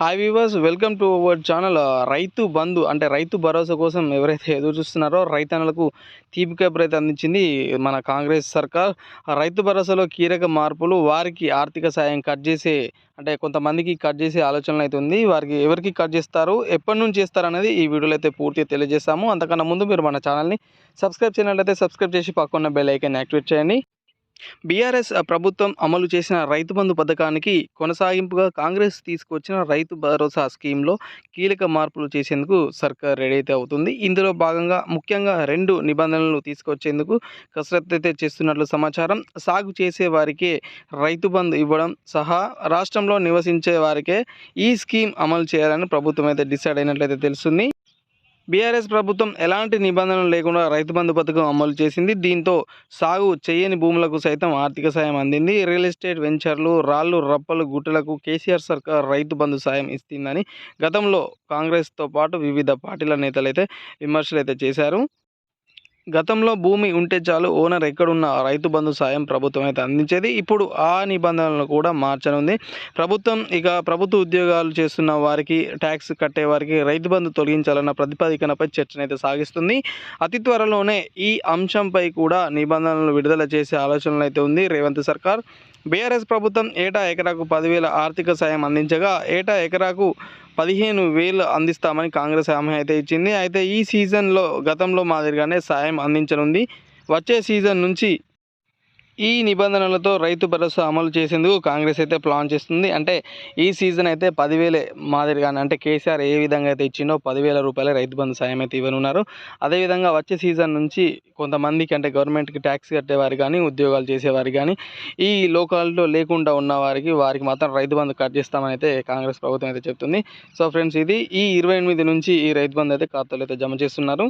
Hi viewers welcome to our channel Rythu Bandhu అంటే రైతు భరోసా కోసం ఎవరైతే ఎదురు చూస్తున్నారో రైతన్నలకు తీపి కబురైతే అందించింది మన కాంగ్రెస్ సర్కార్. ఆ రైతు భరోసాలో కీలక మార్పులు వారికి ఆర్థిక సాయం కట్ చేసే అంటే కొంతమందికి కట్ చేసే ఆలోచనలు అయితే ఉంది. వారికి ఎవరికి కట్ చేస్తారు ఎప్పటి నుంచి చేస్తారు అనేది ఈ వీడియోలో అయితే పూర్తిగా తెలియజేస్తాము. అంతకన్నా ముందు మీరు మన ఛానల్ని సబ్స్క్రైబ్ చేయనట్లయితే సబ్స్క్రైబ్ చేసి పక్కన్న బెల్ ఐకాన్ యాక్టివేట్ చేయండి. బీఆర్ఎస్ ప్రభుత్వం అమలు చేసిన రైతు బంధు పథకానికి కొనసాగింపుగా కాంగ్రెస్ తీసుకొచ్చిన రైతు భరోసా స్కీమ్లో కీలక మార్పులు చేసేందుకు సర్కార్ రెడీ అయితే అవుతుంది. ఇందులో భాగంగా ముఖ్యంగా రెండు నిబంధనలు తీసుకొచ్చేందుకు కసరత్తు అయితే చేస్తున్నట్లు సమాచారం. సాగు చేసే వారికే రైతు బంధు ఇవ్వడం సహా రాష్ట్రంలో నివసించే వారికే ఈ స్కీమ్ అమలు చేయాలని ప్రభుత్వం అయితే డిసైడ్ అయినట్లయితే తెలుస్తుంది. బీఆర్ఎస్ ప్రభుత్వం ఎలాంటి నిబంధనలు లేకుండా రైతు బంధు పథకం అమలు చేసింది? దీంతో సాగు చేయని భూములకు సైతం ఆర్థిక సాయం అందింది. రియల్ ఎస్టేట్ వెంచర్లు రాళ్ళు రప్పలు గుట్టలకు కేసీఆర్ సర్కార్ రైతు బంధు సాయం ఇస్తుందని గతంలో కాంగ్రెస్తో పాటు వివిధ పార్టీల నేతలు అయితే విమర్శలు అయితే చేశారు. గతంలో భూమి ఉంటే చాలు ఓనర్ ఎక్కడున్న రైతు బంధు సాయం ప్రభుత్వం అయితే అందించేది. ఇప్పుడు ఆ నిబంధనలను కూడా మార్చనుంది. ప్రభుత్వం ఇక ప్రభుత్వ ఉద్యోగాలు చేస్తున్న వారికి ట్యాక్స్ కట్టే వారికి రైతు బంధు తొలగించాలన్న ప్రతిపాదికనపై చర్చనైతే సాగిస్తుంది. అతి త్వరలోనే ఈ అంశంపై కూడా నిబంధనలు విడుదల చేసే ఆలోచనలు అయితే ఉంది రేవంత్ సర్కార్. బీఆర్ఎస్ ప్రభుత్వం ఏటా ఎకరాకు పదివేల ఆర్థిక సాయం అందించగా ఏటా ఎకరాకు పదిహేను వేలు అందిస్తామని కాంగ్రెస్ హామీ అయితే ఇచ్చింది. అయితే ఈ సీజన్లో గతంలో మాదిరిగానే సాయం అందించనుంది. వచ్చే సీజన్ నుంచి ఈ నిబంధనలతో రైతు భరోసా అమలు చేసేందుకు కాంగ్రెస్ అయితే ప్లాన్ చేస్తుంది. అంటే ఈ సీజన్ అయితే పదివేలే మాదిరిగానే అంటే కేసీఆర్ ఏ విధంగా అయితే ఇచ్చిందో పదివేల రూపాయల రైతు బంధు సాయం అయితే ఇవ్వనున్నారు. అదేవిధంగా వచ్చే సీజన్ నుంచి కొంతమందికి అంటే గవర్నమెంట్కి ట్యాక్స్ కట్టేవారు కానీ ఉద్యోగాలు చేసేవారు కానీ ఈ లోకాల్లో లేకుండా ఉన్న వారికి వారికి మాత్రం రైతు బంధు కట్ చేస్తామని అయితే కాంగ్రెస్ ప్రభుత్వం అయితే చెప్తుంది. సో ఫ్రెండ్స్ ఇది ఈ ఇరవై ఎనిమిది నుంచి ఈ రైతు బంధు అయితే ఖాతాలో అయితే జమ చేస్తున్నారు.